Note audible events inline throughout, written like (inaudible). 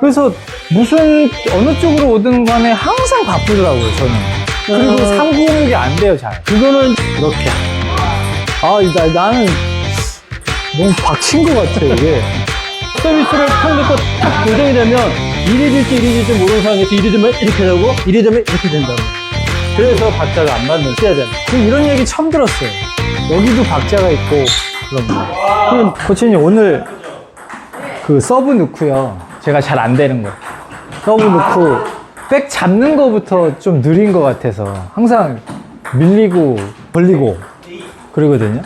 그래서 무슨 어느 쪽으로 오든 간에 항상 바쁘더라고요, 저는. 그리고 어. 상부공격이 안 돼요, 잘. 그거는 이렇게. 아, 나, 나는 너무 박친 것 같아, 이게. 서비스를 탁 넣고 딱 고정이 되면 이리 줄지 이리 줄지 모르는 상황에서 이리 되면 이렇게 되고 이리 되면 이렇게 된다고. 그래서 박자가 안 맞는 써야 되는. 그 이런 얘기 처음 들었어요. 여기도 박자가 있고, 그런 거. 그럼 코치님, 오늘 그 서브 넣고요. 제가 잘 안 되는 거. 서브 넣고, 백 잡는 거부터 좀 느린 것 같아서 항상 밀리고, 벌리고, 그러거든요.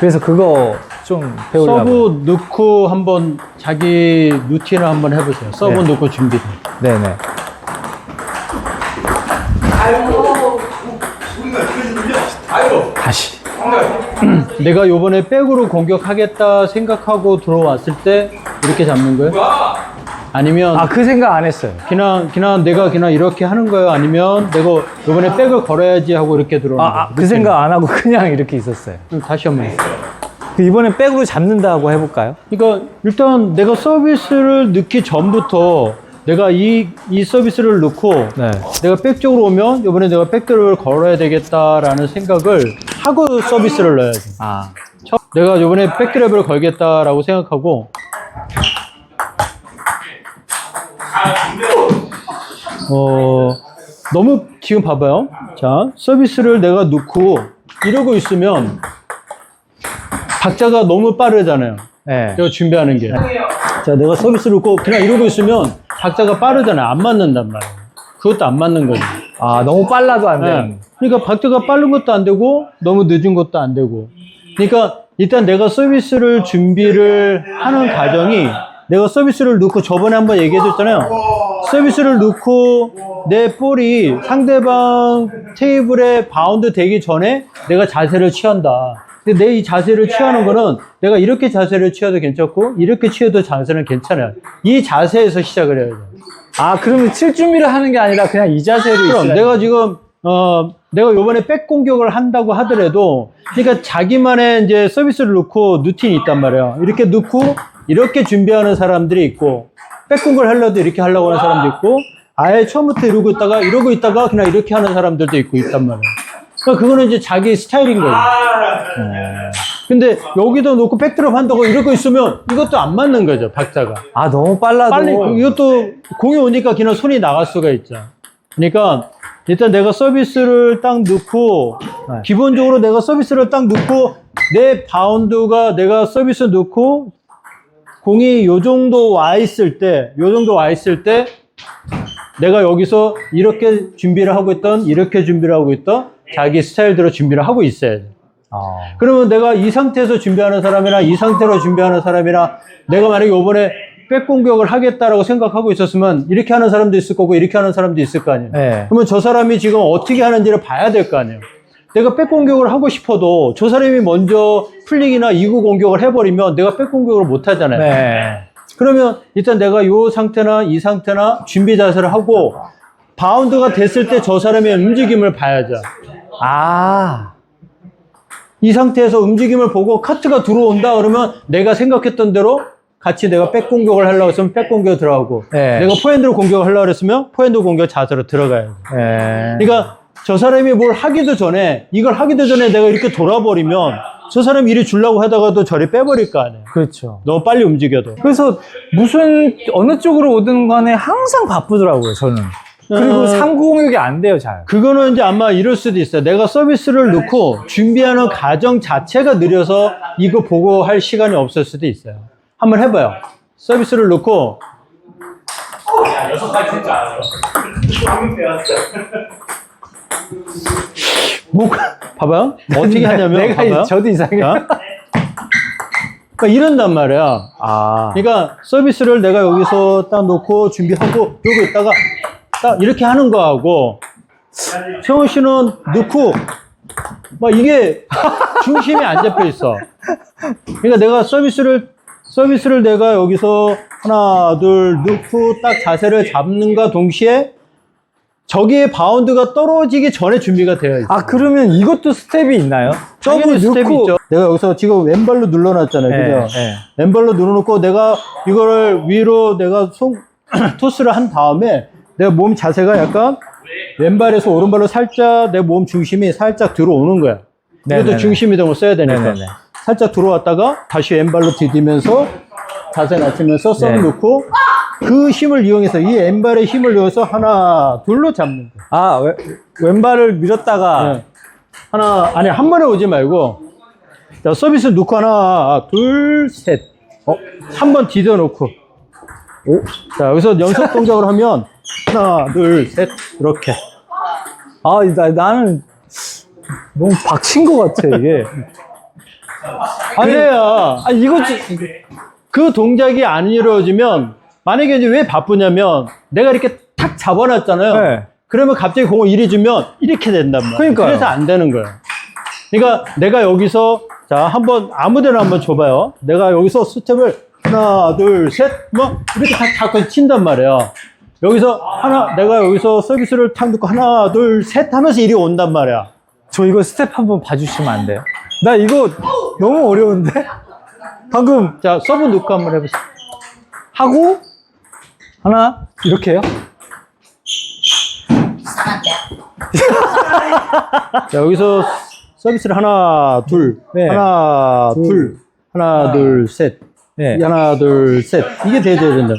그래서 그거 좀 배우려고. 서브 넣고 한번 자기 루틴을 한번 해보세요. 서브 네. 넣고 준비. 네네. 다시. 내가 요번에 백으로 공격하겠다 생각하고 들어왔을 때 이렇게 잡는 거예요? 아니면 아, 그 생각 안 했어요. 그냥 그냥 내가 그냥 이렇게 하는 거예요? 아니면 내가 요번에 백을 걸어야지 하고 이렇게 들어오는 아, 거예요? 아, 그 생각 안 하고 (laughs) 그냥 이렇게 있었어요. 그럼 다시 한번 해요. 그 이번에 백으로 잡는다고 해볼까요? 그러니까 일단 내가 서비스를 넣기 전부터 내가 이, 이 서비스를 넣고 네. 내가 백 쪽으로 오면 이번에 내가 백들을 걸어야 되겠다라는 생각을 하고 서비스를 넣어야지. 아. 처음 내가 이번에 백드랩을 걸겠다라고 생각하고 어 너무 지금 봐봐요. 자 서비스를 내가 넣고 이러고 있으면 박자가 너무 빠르잖아요. 네. 내가 준비하는 게. 자, 내가 서비스를 넣고 그냥 이러고 있으면 박자가 빠르잖아요. 안 맞는단 말이에요. 그것도 안 맞는 거지. 아, 너무 빨라도 안 되는. 네. 그러니까 박자가 빠른 것도 안 되고 너무 늦은 것도 안 되고. 그러니까 일단 내가 서비스를 준비를 하는 과정이 내가 서비스를 넣고 저번에 한번 얘기해줬잖아요. 서비스를 넣고 내 볼이 상대방 테이블에 바운드 되기 전에 내가 자세를 취한다. 근데 내 이 자세를 취하는 거는 내가 이렇게 자세를 취해도 괜찮고 이렇게 취해도 자세는 괜찮아요. 이 자세에서 시작을 해야 돼요. 아, 그러면 칠 준비를 하는 게 아니라 그냥 이 자세로 그럼 있어야 내가 지금 어 내가 요번에 백 공격을 한다고 하더라도 그러니까 자기만의 이제 서비스를 넣고 루틴이 있단 말이에요. 이렇게 넣고 이렇게 준비하는 사람들이 있고 백 공격을 하려도 이렇게 하려고 하는 사람도 있고 아예 처음부터 이러고 있다가 이러고 있다가 그냥 이렇게 하는 사람들도 있고 있단 말이에요. 그러니까 그거는 이제 자기 스타일인 거예요. 근데 여기도 놓고 백드롭 한다고 이러고 있으면 이것도 안 맞는 거죠, 박자가. 아, 너무 빨라도. 빨리 그- 이것도 공이 오니까 그냥 손이 나갈 수가 있죠. 그러니까 일단 내가 서비스를 딱 넣고 네. 기본적으로 내가 서비스를 딱 넣고 내 바운드가 내가 서비스 넣고 공이 요 정도 와 있을 때, 요 정도 와 있을 때 내가 여기서 이렇게 준비를 하고 있던 이렇게 준비를 하고 있던 자기 스타일대로 준비를 하고 있어야지. 아. 그러면 내가 이 상태에서 준비하는 사람이나 이 상태로 준비하는 사람이나 내가 만약에 이번에 백 공격을 하겠다라고 생각하고 있었으면 이렇게 하는 사람도 있을 거고 이렇게 하는 사람도 있을 거 아니에요. 네. 그러면 저 사람이 지금 어떻게 하는지를 봐야 될 거 아니에요. 내가 백 공격을 하고 싶어도 저 사람이 먼저 플릭이나 이구 공격을 해버리면 내가 백 공격을 못 하잖아요. 네. 그러면 일단 내가 이 상태나 이 상태나 준비 자세를 하고 바운드가 됐을 때 저 사람의 움직임을 봐야죠. 아. 이 상태에서 움직임을 보고 카트가 들어온다 그러면 내가 생각했던 대로 같이 내가 백 공격을 하려고 했으면 백 공격 들어가고 네. 내가 포핸드로 공격을 하려고 했으면 포핸드 공격 자세로 들어가야 돼. 네. 그러니까 저 사람이 뭘 하기도 전에 이걸 하기도 전에 내가 이렇게 돌아버리면 저 사람이 이리 주려고 하다가도 저리 빼버릴 거 아니에요. 그렇죠. 너무 빨리 움직여도. 그래서 무슨 어느 쪽으로 오든 간에 항상 바쁘더라고요, 저는. 그리고 어. 상부 공격이 안 돼요, 잘. 그거는 이제 아마 이럴 수도 있어요. 내가 서비스를 넣고 준비하는 과정 자체가 느려서 이거 보고 할 시간이 없을 수도 있어요. 한번 해봐요. 서비스를 넣고 뭐 봐봐요. 어떻게 하냐면 내가 봐봐요. 저도 이상해. 자. 그러니까 이런단 말이야. 아. 그러니까 서비스를 내가 여기서 딱 놓고 준비하고 여기 있다가 딱 이렇게 하는 거하고 세원 씨는 넣고 막 이게 중심이 안 잡혀 있어. 그러니까 내가 서비스를 서비스를 내가 여기서 하나 둘 넣고 딱 자세를 잡는가 동시에 저기에 바운드가 떨어지기 전에 준비가 되어 있어요. 아, 그러면 이것도 스텝이 있나요? 당연히 스텝이 넣고. 있죠. 내가 여기서 지금 왼발로 눌러놨잖아요. 네, 그죠? 네. 왼발로 눌러놓고 내가 이거를 위로 내가 손 (clears throat) 토스를 한 다음에 내가 몸 자세가 약간 왼발에서 오른발로 살짝 내 몸 중심이 살짝 들어오는 거야. 네네네. 이것도 중심 이동을 써야 되니까. 네네네. 살짝 들어왔다가 다시 왼발로 디디면서 자세 낮추면서 썸 네. 놓고 그 힘을 이용해서 이 왼발의 힘을 이용해서 하나 둘로 잡는 거야. 아, 왼, 왼발을 밀었다가. 네. 하나 아니 한 번에 오지 말고 자 서비스 놓고 하나 둘셋 어? 한 번 디뎌 놓고 오. 자 여기서 연속 동작을 하면 하나 둘 셋 이렇게 아, 나, 나는 너무 박친 것 같아, 이게. 아니, 그래야 아, 이거, 지- 그 동작이 안 이루어지면 만약에 이제 왜 바쁘냐면 내가 이렇게 탁 잡아놨잖아요. 네. 그러면 갑자기 공을 이리 주면 이렇게 된단 말이야 그러니까요. 그래서 안 되는 거야 그러니까 내가 여기서 자 한번 아무 데나 한번 줘봐요. 내가 여기서 스텝을 하나 둘 셋 뭐 이렇게 다 자꾸 친단 말이야 여기서 하나 내가 여기서 서비스를 탁 넣고 하나 둘 셋 하면서 이리 온단 말이야. 저 이거 스텝 한번 봐주시면 안 돼요? 나 이거 너무 어려운데? 방금 자 서브 넣고 한번 해보세요 하고, 하나, 이렇게요? (laughs) 자 여기서 서비스를 하나 둘 네. 하나 둘. 둘, 하나 둘셋 네. 하나 둘셋 이게 돼야 된다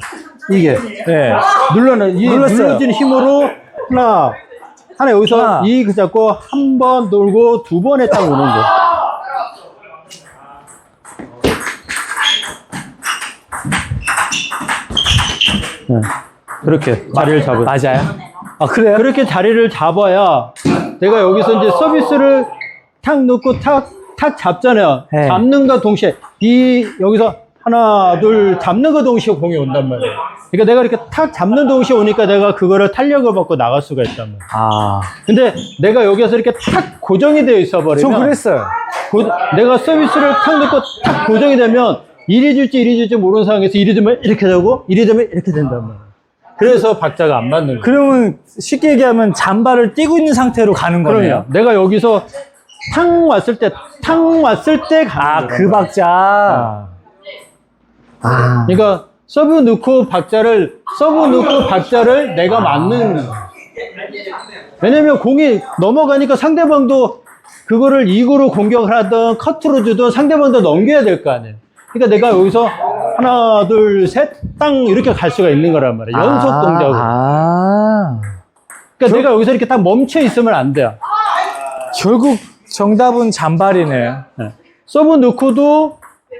이게 네. 눌러는 이 눌렀어요. 눌러진 힘으로 하나 하나 여기서 하나. 이그 잡고 한 번 돌고 두 번에 딱 오는 거. 네. 그렇게 자리를 잡아. 맞아요? 아, 그래요? 그렇게 자리를 잡아야 내가 여기서 이제 서비스를 탁 놓고 탁, 탁 잡잖아요. 네. 잡는과 동시에 이 여기서 하나, 둘 잡는 거 동시에 공이 온단 말이에요. 그러니까 내가 이렇게 탁 잡는 동시에 오니까 내가 그거를 탄력을 받고 나갈 수가 있단 말이에요. 아. 근데 내가 여기서 이렇게 탁 고정이 되어 있어 저 버리면 그랬어요. 고- 내가 서비스를 탁 놓고 탁 고정이 되면 이리 줄지 이리 줄지 모르는 상황에서 이리 되면 이렇게 되고 이리 되면 이렇게 된단 말이에요. 그래서 박자가 안 맞는 거예요. 그러면 쉽게 얘기하면 잠바를 뛰고 있는 상태로 가는 거네요. 그럼요. 내가 여기서 탕 왔을 때, 탕 왔을 때 가는 아, 거란 그. 박자. 아. 그러니까 서브 넣고 박자를, 서브 넣고 박자를 내가 맞는 거야. 왜냐면 공이 넘어가니까 상대방도 그거를 이구로 공격을 하든 커트로 주든 상대방도 넘겨야 될 거 아니에요. 그러니까 내가 여기서 하나, 둘, 셋, 땅 이렇게 갈 수가 있는 거란 말이에요. 연속 아, 동작으로. 아. 그러니까 내가 여기서 이렇게 딱 멈춰 있으면 안 돼요. 결국 정답은 잔발이네요. 네. 서브 넣고도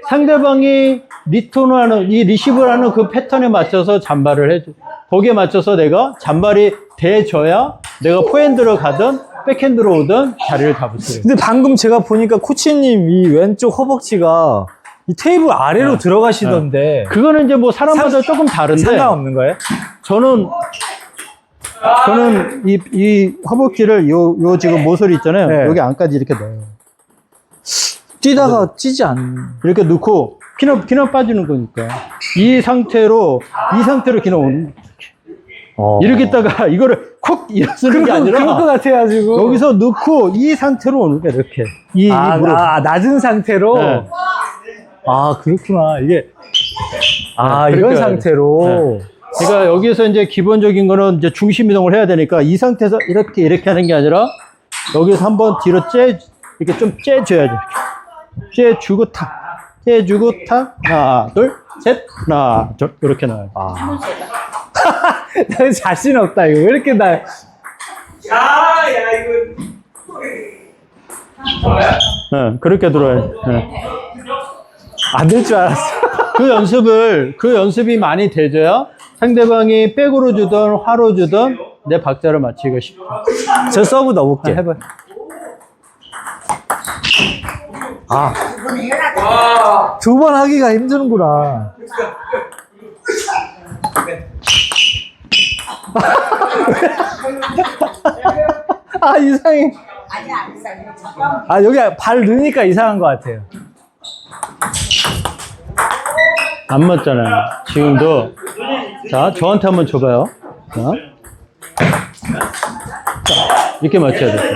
상대방이 리턴을 하는, 이 리시브를 하는 그 패턴에 맞춰서 잔발을 해줘. 거기에 맞춰서 내가 잔발이 돼줘야 내가 포핸드로 가든 백핸드로 오든 자리를 잡을 수 있어요. 근데 방금 제가 보니까 코치님 이 왼쪽 허벅지가 이 테이블 아래로 네. 들어가시던데 그거는 이제 뭐 사람마다 상- 조금 다른데 상관없는 거예요? 저는 저는 이, 이 허벅지를 요, 요 지금 모서리 있잖아요. 네. 여기 안까지 이렇게 넣어요. 뛰다가 찌지 않는. 이렇게 넣고 피넛, 피넛 빠지는 거니까. 이 상태로, 이 상태로 그냥 오는 이렇게 있다가 이거를 콕 일어서는 게 것- 아니라 그럴 것 같아가지고. 여기서 넣고 이 상태로 오는 거야 이렇게 이, 이 아, 무릎 아, 낮은 상태로? 네. 아, 그렇구나. 이게. 아, 네, 이런 그렇게 상태로. 그러니까 여기서 이제 기본적인 거는 이제 중심 이동을 해야 되니까 이 상태에서 이렇게 이렇게 하는 게 아니라 여기서 한번 뒤로 째 이렇게 좀 째줘야죠 째주고 탁 째주고 탁 하나 둘 셋 하나 둘 이렇게 나와요 아. 나 (laughs) 자신 없다, 이거. 왜 이렇게 나. 야, 야, 이거. 네, 그렇게 들어와요 네. 안 될 줄 알았어. 그 연습을 그 연습이 많이 되져야 상대방이 백으로 주든 화로 주든 내 박자를 맞추기가 쉽죠 저 서브 넣어볼게. 해봐 아, 와. 두번 하기가 힘드는구나. (laughs) 아, 이상해. 아니 안 이상해. 아, 여기 발 넣으니까 이상한 것 같아요. 안 맞잖아요. 지금도. 자, 저한테 한번 줘봐요. 자. 이렇게 맞춰야 돼.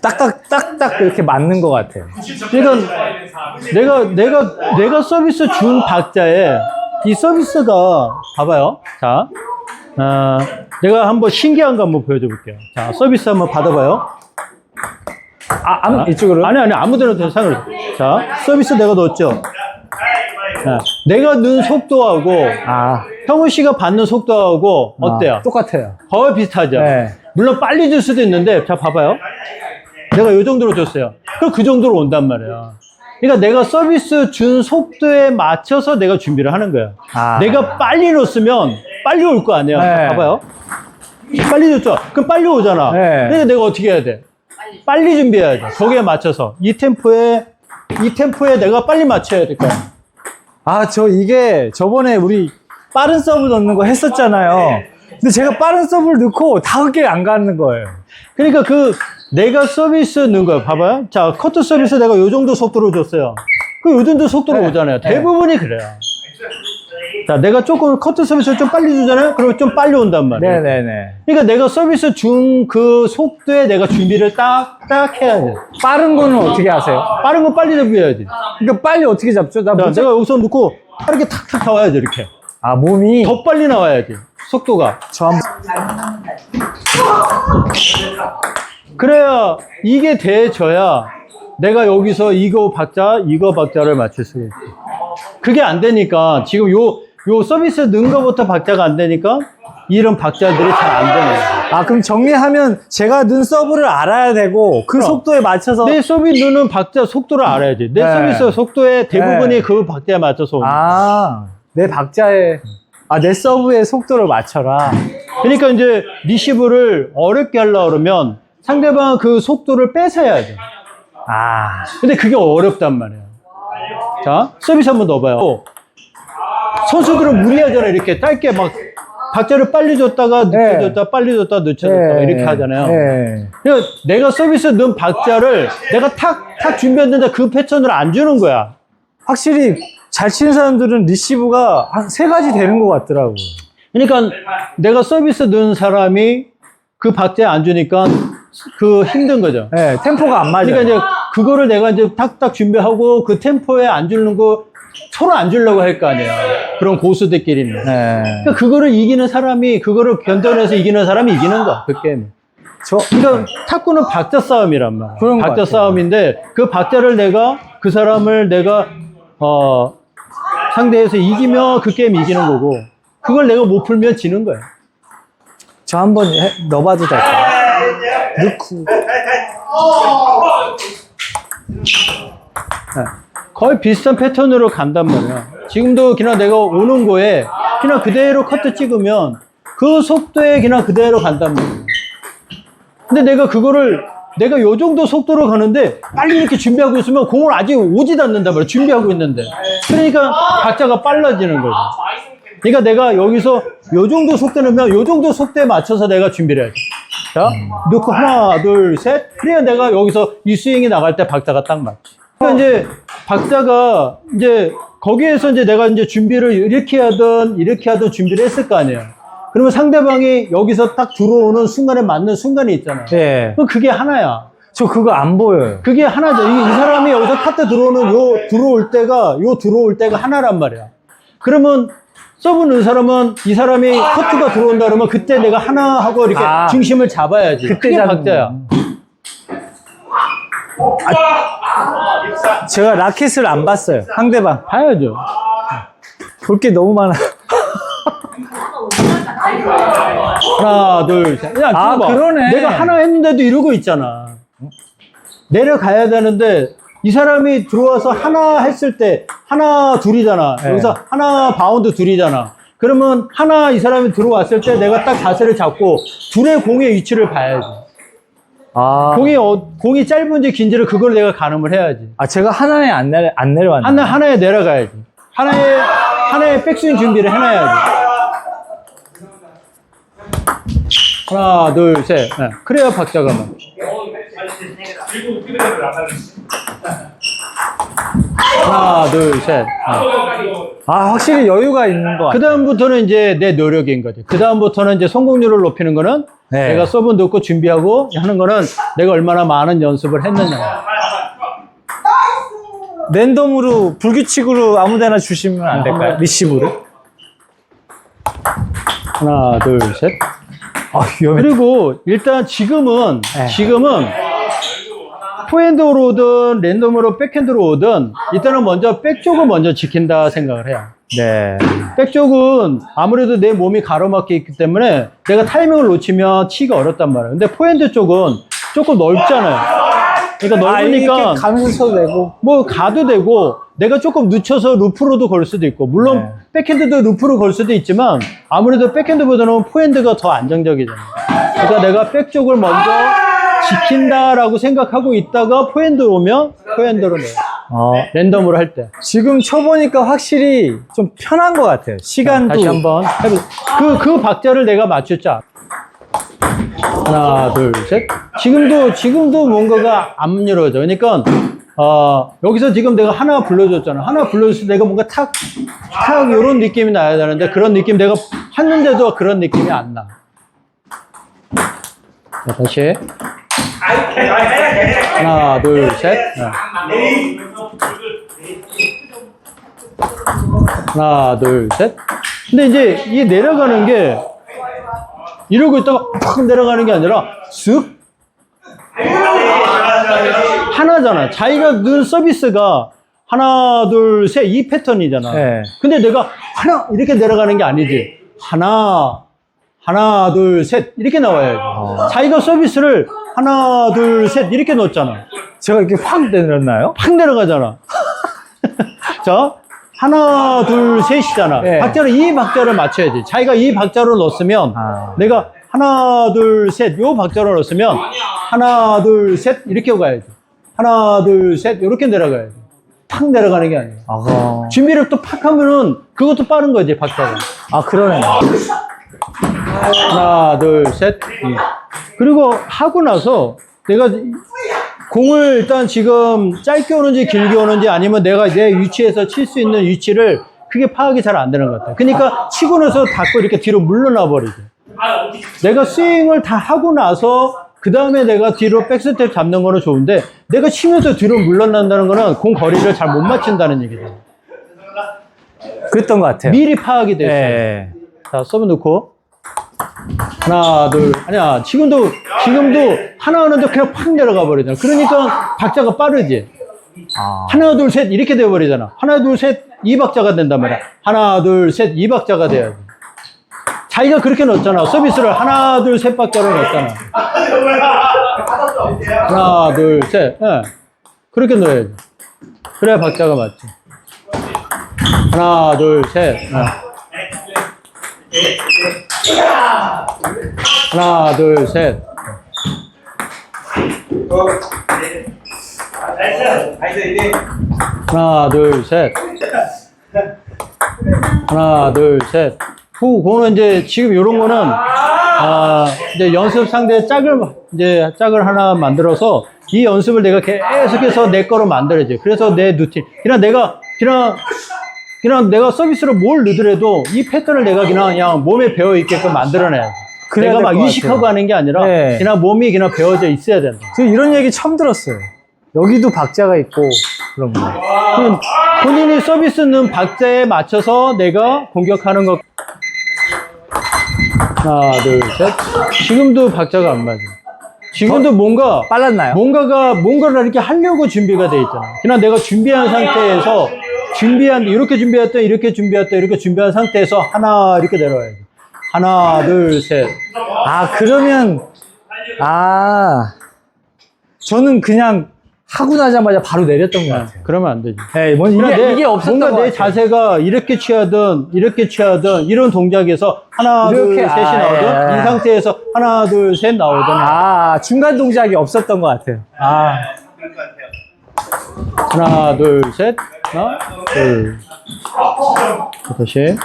딱딱 딱딱 그렇게 맞는 것 같아요. 그러니까 내가 내가 내가 서비스 준 박자에 이 서비스가 봐봐요. 자, 아, 내가 한번 신기한 거 한번 보여줘 볼게요. 자, 서비스 한번 받아봐요. 아, 아무 이쪽으로? 아니 아니 아무 데나 도 상관없어. 자, 서비스 내가 넣었죠. 자, 내가 넣은 속도하고 아, 형우 씨가 받는 속도하고 어때요? 아, 똑같아요. 거의 비슷하죠. 네. 물론 빨리 줄 수도 있는데, 자, 봐봐요. 내가 이 정도로 줬어요. 그럼 그 정도로 온단 말이야. 그러니까 내가 서비스 준 속도에 맞춰서 내가 준비를 하는 거야. 아. 내가 빨리 넣었으면 빨리 올 거 아니야. 네. 봐봐요. 빨리 줬죠? 그럼 빨리 오잖아. 네. 그러니까 내가 어떻게 해야 돼? 빨리 준비해야지. 거기에 맞춰서. 이 템포에, 이 템포에 내가 빨리 맞춰야 될 거야. 아, 저 이게 저번에 우리 빠른 서브 넣는 거 했었잖아요. 근데 제가 빠른 서브를 넣고 다섯개 안 가는 거예요. 그러니까 그 내가 서비스 넣은 거야. 봐봐요. 자, 커트 서비스 내가 요 정도 속도로 줬어요. 그 요 정도 속도로 네. 오잖아요. 네. 대부분이 그래요. 자, 내가 조금 커트 서비스를 좀 빨리 주잖아요. 그러면 좀 빨리 온단 말이에요. 네네네. 그러니까 내가 서비스 준 그 속도에 내가 준비를 딱, 딱 해야 돼. 빠른 거는 어떻게 하세요? 빠른 건 빨리 준비해야지. 그러니까 빨리 어떻게 잡죠? 나 자, 못 잡... 내가 여기서 놓고 이렇게 탁탁 나와야지, 이렇게. 아, 몸이 더 빨리 나와야지. 속도가. 저 한... 그래야 이게 돼져야 내가 여기서 이거 박자, 이거 박자를 맞출 수 있어. 그게 안 되니까 지금 요, 요 서비스 넣은 거부터 박자가 안 되니까 이런 박자들이 잘 안 되네. 아, 그럼 정리하면 제가 넣은 서브를 알아야 되고 그 그럼. 속도에 맞춰서 내 서비스 넣는 박자 속도를 알아야지. 내 네. 서비스 속도의 대부분이 네. 그 박자에 맞춰서 오는 거야. 아, 내 박자에 아, 내 서브의 속도를 맞춰라. 그러니까 이제 리시브를 어렵게 하려고 그러면 상대방 그 속도를 뺏어야 돼. 아, 근데 그게 어렵단 말이야. 자, 서비스 한번 넣어봐요. 선수들은 무리하잖아. 이렇게 짧게 막 박자를 빨리 줬다가 네. 늦춰줬다, 빨리 줬다, 늦춰줬다 이렇게 하잖아요. 네. 그러니까 내가 서비스 넣은 박자를 내가 탁, 탁 준비했는데 그 패턴을 안 주는 거야. 확실히 잘 치는 사람들은 리시브가 한 세 가지 되는 것 같더라고. 그러니까 내가 서비스 넣은 사람이 그 박자에 안 주니까 그 힘든 거죠. 네, 템포가 안 맞아요. 그러니까 이제 그거를 내가 이제 탁탁 준비하고 그 템포에 안 주는 거 서로 안 주려고 할 거 아니야. 그런 고수들끼리는. 네. 그러니까 그거를 이기는 사람이 그거를 견뎌내서 이기는 사람이 이기는 거야. 그 게임. 저 그러니까 탁구는 박자 싸움이란 말이야. 그런 것 박자. 싸움인데 그 박자를 내가 그 사람을 내가 어 상대에서 이기면 그 게임 이기는 거고 그걸 내가 못 풀면 지는 거야. 저 한번 해- 넣어봐도 될까요? 넣고 거의 비슷한 패턴으로 간단 말이야. 지금도 그냥 내가 오는 거에 그냥 그대로 커트 찍으면 그 속도에 그냥 그대로 간단 말이야. 근데 내가 그거를 내가 요 정도 속도로 가는데 빨리 이렇게 준비하고 있으면 공을 아직 오지도 않는단 말이야. 준비하고 있는데. 그러니까 박자가 빨라지는 거죠. 그러니까 내가 여기서 요 정도 속도 넣으면 요 정도 속도에 맞춰서 내가 준비를 해야지. 자, 넣고 하나, 둘, 셋. 그래야 내가 여기서 이 스윙이 나갈 때 박자가 딱 맞지. 그러니까 이제 박자가 이제 거기에서 이제 내가 이제 준비를 이렇게 하든 이렇게 하든 준비를 했을 거 아니에요. 그러면 상대방이 여기서 딱 들어오는 순간에 맞는 순간이 있잖아요. 네. 그럼 그게 하나야. 저 그거 안 보여요. 그게 하나죠. 이, 이 사람이 여기서 카트 들어오는 요 들어올 때가 요 들어올 때가 하나란 말이야. 그러면 서브 넣은 사람은 이 사람이 커트가 들어온다 그러면 그때 내가 하나 하고 이렇게 아. 중심을 잡아야지. 그때 그게 잡는 박자야. 제가 라켓을 안 봤어요. 상대방. 봐야죠. 볼 게 너무 많아. 하나, 둘, 셋. 야, 아, 들어봐. 그러네. 내가 하나 했는데도 이러고 있잖아. 내려가야 되는데 이 사람이 들어와서 하나 했을 때 하나 둘이잖아. 네. 여기서 하나 바운드 둘이잖아. 그러면 하나 이 사람이 들어왔을 때 내가 딱 자세를 잡고 둘의 공의 위치를 봐야지. 아, 공이 어- 공이 짧은지 긴지를 그걸 내가 가늠을 해야지. 아 제가 하나에 안, 내려, 안 내려왔네. 하나 하나에 내려가야지. 하나에 하나에 백스윙 준비를 해놔야지. 하나, 둘, 셋. 네. 그래야 박자가 맞. 하나, 둘, 셋. 네. 아, 확실히 여유가 있는 것그 같아요. 다음부터는 이제 내 노력인 거지. 그 다음부터는 이제 성공률을 높이는 거는 네. 내가 서브 넣고 준비하고 하는 거는 내가 얼마나 많은 연습을 했느냐. 랜덤으로, 불규칙으로 아무 데나 주시면 안 될까요? 리시브를? 하나, 둘, 셋. 아, 위험해. 그리고 일단 지금은 네. 지금은 포핸드로 오든 랜덤으로 백핸드로 오든 일단은 먼저 백 쪽을 먼저 지킨다 생각을 해요. 네. 백 쪽은 아무래도 내 몸이 가로막혀 있기 때문에 내가 타이밍을 놓치면 치기가 어렵단 말이에요. 근데 포핸드 쪽은 조금 넓잖아요. 그러니까 아, 넓으니까 가면서 내고. 뭐 가도 되고 내가 조금 늦춰서 루프로도 걸 수도 있고 물론 네. 백핸드도 루프로 걸 수도 있지만 아무래도 백핸드보다는 포핸드가 더 안정적이잖아요. 그러니까 내가 백 쪽을 먼저 지킨다라고 생각하고 있다가 포핸드 오면 포핸드로 내 어, 랜덤으로 할 때. 지금 쳐보니까 확실히 좀 편한 것 같아요. 시간도. 다시 한번 해보. 그, 그 박자를 내가 맞췄자. 하나, 둘, 셋. 지금도, 지금도 뭔가가 안 이루어져. 그러니까, 어, 여기서 지금 내가 하나 불러줬잖아. 하나 불러줬을 때 내가 뭔가 탁, 탁, 이런 느낌이 나야 되는데, 그런 느낌 내가 했는데도 그런 느낌이 안 나. 자, 다시. 하나, 둘, 셋. 네. 하나, 둘, 셋. 근데 이제 이 내려가는 게 이러고 있다가 팍 내려가는 게 아니라 쓱 하나잖아. 자기가 넣은 서비스가 하나, 둘, 셋, 이 패턴이잖아. 네. 근데 내가 하나 이렇게 내려가는 게 아니지. 하나, 하나, 둘, 셋 이렇게 나와야지. 자기가 서비스를 하나, 둘, 셋 이렇게 넣었잖아. 제가 이렇게 확 내렸나요? 팍 내려가잖아. (laughs) 자, 하나, 둘, 셋이잖아. 네. 박자를 이 박자를 맞춰야지. 자기가 이 박자를 넣었으면 아. 내가 하나, 둘, 셋, 요 박자를 넣었으면 하나, 둘, 셋 이렇게 가야지. 하나, 둘, 셋 이렇게 내려가야지. 팍 내려가는 게 아니야. 아, 준비를 또 팍 하면은 그것도 빠른 거지, 박자가. 아 그러네. 하나, 둘, 셋. 예. 그리고 하고 나서 내가 공을 일단 지금 짧게 오는지 길게 오는지 아니면 내가 내 위치에서 칠 수 있는 위치를 그게 파악이 잘 안 되는 것 같아. 그러니까 치고 나서 닫고 이렇게 뒤로 물러나 버리죠. 내가 스윙을 다 하고 나서 그 다음에 내가 뒤로 백스텝 잡는 거는 좋은데 내가 치면서 뒤로 물러난다는 거는 공 거리를 잘 못 맞춘다는 얘기죠. 그랬던 것 같아요. 미리 파악이 됐어요. 네. 자, 서브 넣고. 하나, 둘. 아니야, 지금도, 지금도 하나 하는데 그냥 팍 내려가 버리잖아. 그러니까 박자가 빠르지. 아, 하나, 둘, 셋. 이렇게 돼버리잖아. 하나, 둘, 셋. 이 박자가 된단 말이야. 하나, 둘, 셋. 이 박자가 돼야지. 자기가 그렇게 넣었잖아. 서비스를 하나, 둘, 셋 박자로 넣었잖아. 하나, 둘, 셋. 예. 그렇게 넣어야지. 그래야 박자가 맞지. 하나, 둘, 셋. 예. 하나, 둘, 셋. 하나, 둘, 셋. 하나, 둘, 셋. 후, 그거는 이제 지금 이런 거는, 아, 이제 연습 상대 짝을, 이제 짝을 하나 만들어서 이 연습을 내가 계속해서 내 거로 만들어야지. 그래서 내 루틴. 그냥 내가, 그냥, 그냥 내가 서비스로 뭘 넣더라도 이 패턴을 내가 그냥, 그냥 몸에 배어 있게끔 만들어내야지. 그래야 내가 막 의식하고 같아요. 하는 게 아니라 네. 그냥 몸이 그냥 배워져 있어야 된다. 저 이런 얘기 처음 들었어요. 여기도 박자가 있고 그런 거. 그럼 본인이 서비스 넣은 박자에 맞춰서 내가 공격하는 것. 하나, 둘, 셋. 지금도 박자가 안 맞아. 지금도 뭔가, 빨랐나요? 뭔가가, 뭔가를 이렇게 하려고 준비가 돼 있잖아. 그냥 내가 준비한 상태에서, 준비한, 이렇게 준비했다, 이렇게 준비했다, 이렇게 준비한 상태에서 하나, 이렇게 내려와야지. 하나, 둘, 셋. 아 그러면 아 저는 그냥 하고 나자마자 바로 내렸던 것 같아요. 그러면 안 되지. 네, 뭐 그냥 이게 내, 이게 없었던 뭔가 것내 같아요. 자세가 이렇게 취하든 이렇게 취하든 이런 동작에서 하나 둘 이렇게, 셋이 아, 나오든 예, 예. 이 상태에서 하나 둘 셋 나오든 아 중간 동작이 없었던 것 같아요. 아 하나 둘 셋 하나 둘 다시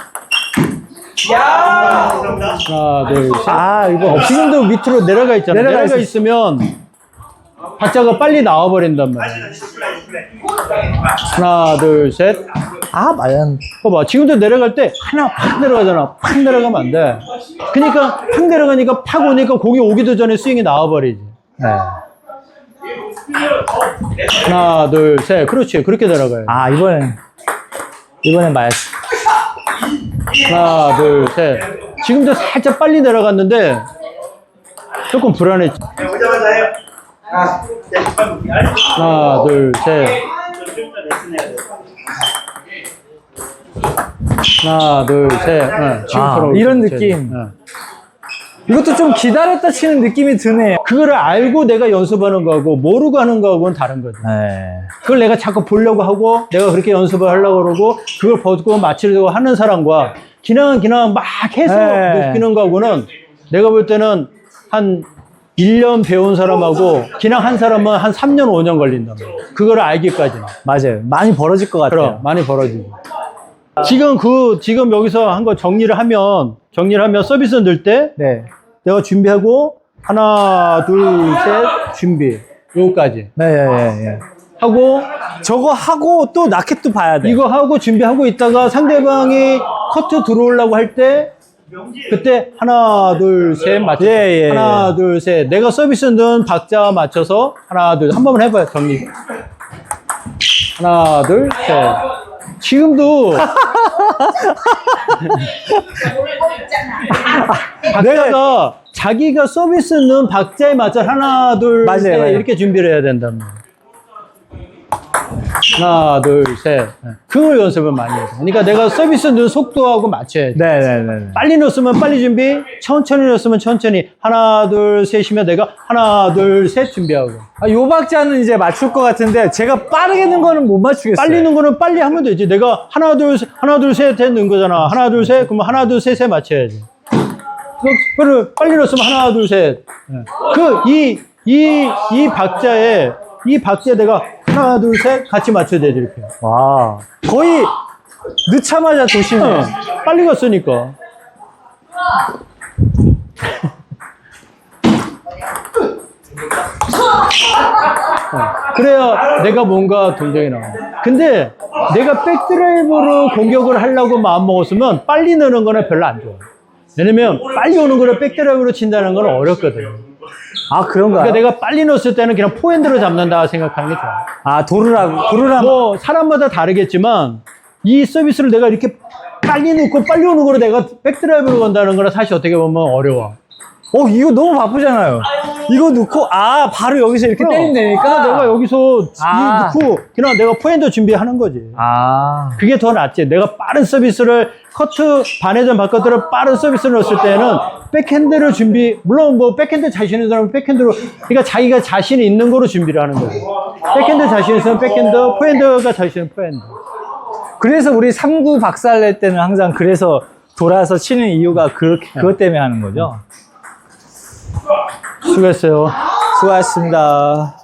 하나 둘 셋 아, 이거 없 지금도 밑으로 내려가 있잖아 내려가 내려가, 있어. 있으면 박자가 빨리 나와 버린단 말이야 하나 둘 셋 아, 맞아. 봐봐. 지금도 내려갈 때 하나 팍 내려가잖아. 팍 내려가면 안 돼. 그러니까 팍 내려가니까 팍 오니까 공이 오기도 전에 스윙이 나와버리지. 네. 하나, 둘, 셋. 그렇지. 그렇게 내려가요. 아, 이번엔, 이번엔 맞았어. 하나, 둘, 셋. 지금도 살짝 빨리 내려갔는데 조금 불안했지. 네, 네, 하나, 둘, 셋. 하나, 둘, 셋. 지금처럼. 아, 이런 느낌. 응. 이것도 좀 기다렸다 치는 느낌이 드네. 그거를 알고 내가 연습하는 거하고 모르고 하는 거하고는 다른 거지. 네. 그걸 내가 자꾸 보려고 하고 내가 그렇게 연습을 하려고 그러고 그걸 보고 맞추려고 하는 사람과 기나은 기나은 막 해서 네. 느끼는 거하고는 내가 볼 때는 한 1년 배운 사람하고 그냥 한 사람은 한 3년, 5년 걸린다. 그걸 알기까지는. 맞아요. 많이 벌어질 것 같아요. 그럼 많이 벌어지고. 지금 그 지금 여기서 한 거 정리를 하면 정리를 하면 서비스 넣을 때 네. 내가 준비하고 하나, 둘, 셋 준비. 요까지. 네, 네, 네, 네. 하고? 저거 하고 또 라켓도 봐야 돼. 이거 하고 준비하고 있다가 상대방이 커트 들어오려고 할 때 그때 하나 둘 셋. 맞춰 예, 예, 하나 둘 셋. 내가 서비스 넣은 박자 맞춰서 하나 둘 한 번만 해봐요 정리. 하나 둘 셋. 지금도 박자가 자기가 서비스 넣은 박자에 맞춰 하나 둘 맞아요, 셋 맞아요. 이렇게 준비를 해야 된단 말이에요 하나 둘 셋 그걸 연습을 많이 해요 그러니까 내가 서비스 넣은 속도하고 맞춰야 돼 네, 네, 네. 네. 빨리 넣었으면 빨리 준비, 천천히 넣었으면 천천히. 하나, 둘, 셋이면 내가 하나, 둘, 셋 준비하고. 아, 요 박자는 이제 맞출 것 같은데 제가 빠르게 넣은 거는 못 맞추겠어요. 빨리 넣은 거는 빨리 하면 되지. 내가 하나, 둘, 셋, 하나, 둘, 셋, 해 넣은 거잖아. 하나, 둘, 셋. 그러면 하나, 둘, 셋에 맞춰야지. 그, 그를 빨리 넣었으면 하나, 둘, 셋. 그, 이, 이, 이 박자에, 이 박자에 내가 하나, 둘, 셋 같이 맞춰야 되지, 이렇게. 와. 거의 넣자마자 도시네. 어, 빨리 갔으니까. 어, 그래야 내가 뭔가 동작이 나와. 근데 내가 백드라이브로 공격을 하려고 마음먹었으면 빨리 넣는 거는 별로 안 좋아. 왜냐면 빨리 오는 거를 백드라이브로 친다는 건 어렵거든. 아, 그런가요? 그러니까 내가 빨리 넣었을 때는 그냥 포핸드로 잡는다 생각하는 게 좋아. 아, 도르라, 도르라. 뭐 사람마다 다르겠지만 이 서비스를 내가 이렇게 빨리 넣고 빨리 오는 거로 내가 백드라이브로 간다는 거는 사실 어떻게 보면 어려워. 어, 이거 너무 바쁘잖아요. 이거 넣고, 아, 바로 여기서 이렇게 때리면 되니까. 그러니까 내가 여기서 아. 이 넣고 그냥 내가 포핸드 준비하는 거지. 아. 그게 더 낫지. 내가 빠른 서비스를 커트 반회전 바깥으로 빠른 서비스를 넣었을 때는 백핸드를 준비 물론 뭐 백핸드 자신 있는 사람은 백핸드로 그러니까 자기가 자신 있는 거로 준비를 하는 거지. 백핸드 자신 있으면 백핸드, 포핸드가 자신 있으면 포핸드. 그래서 우리 3구 박살 낼 때는 항상 그래서 돌아서 치는 이유가 그렇게, 그것 때문에 하는 거죠. 수고했어요. 수고하셨습니다.